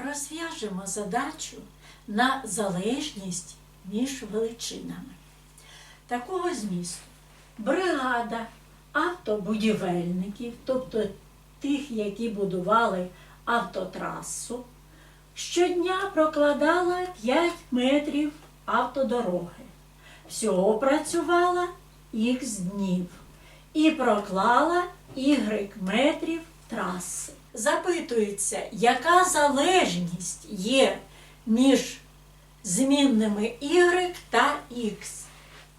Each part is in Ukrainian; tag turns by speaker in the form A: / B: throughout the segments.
A: розв'яжемо задачу на залежність між величинами. Такого змісту. Бригада автобудівельників, тобто тих, які будували автотрасу, щодня прокладала 5 метрів автодороги. Всього працювала х днів і проклала y метрів траси. Запитується, яка залежність є між змінними y та x.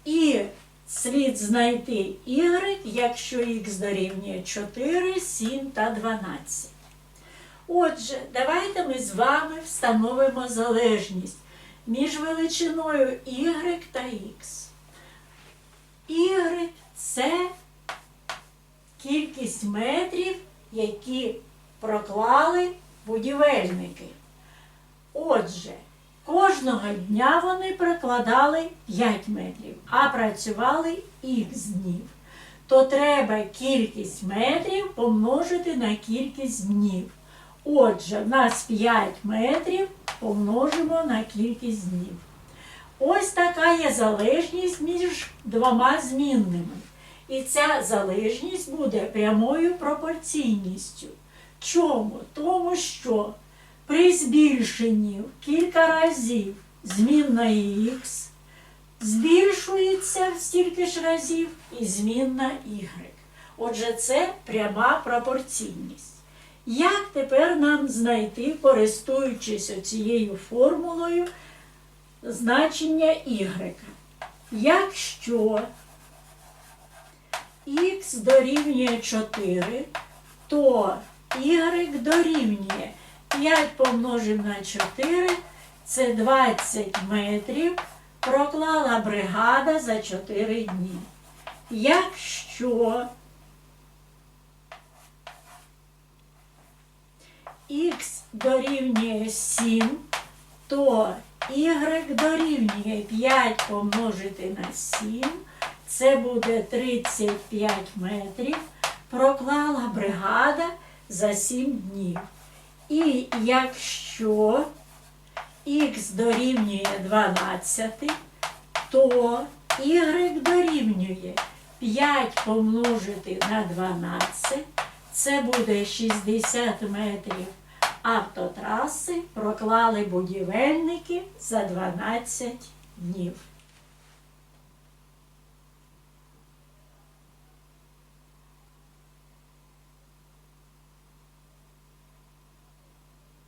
A: І слід знайти y, якщо х дорівнює 4, 7 та 12. Отже, давайте ми з вами встановимо залежність між величиною y та x. Y це кількість метрів, які проклали будівельники. Отже, кожного дня вони прокладали 5 метрів, а працювали х днів. То треба кількість метрів помножити на кількість днів. Отже, в нас 5 метрів помножимо на кількість днів. Ось така є залежність між двома змінними. І ця залежність буде прямою пропорційністю. Чому? Тому що при збільшенні в кілька разів змінна х збільшується в стільки ж разів і змінна y. Отже, це пряма пропорційність. Як тепер нам знайти, користуючись цією формулою, значення y? Якщо х дорівнює 4, то y дорівнює 5 помножимо на 4, це 20 метрів, проклала бригада за 4 дні. Якщо х дорівнює 7, то y дорівнює 5 помножити на 7, це буде 35 метрів, проклала бригада за 7 днів. І якщо х дорівнює 12, то y дорівнює 5 помножити на 12, це буде 60 метрів автотраси проклали будівельники за 12 днів.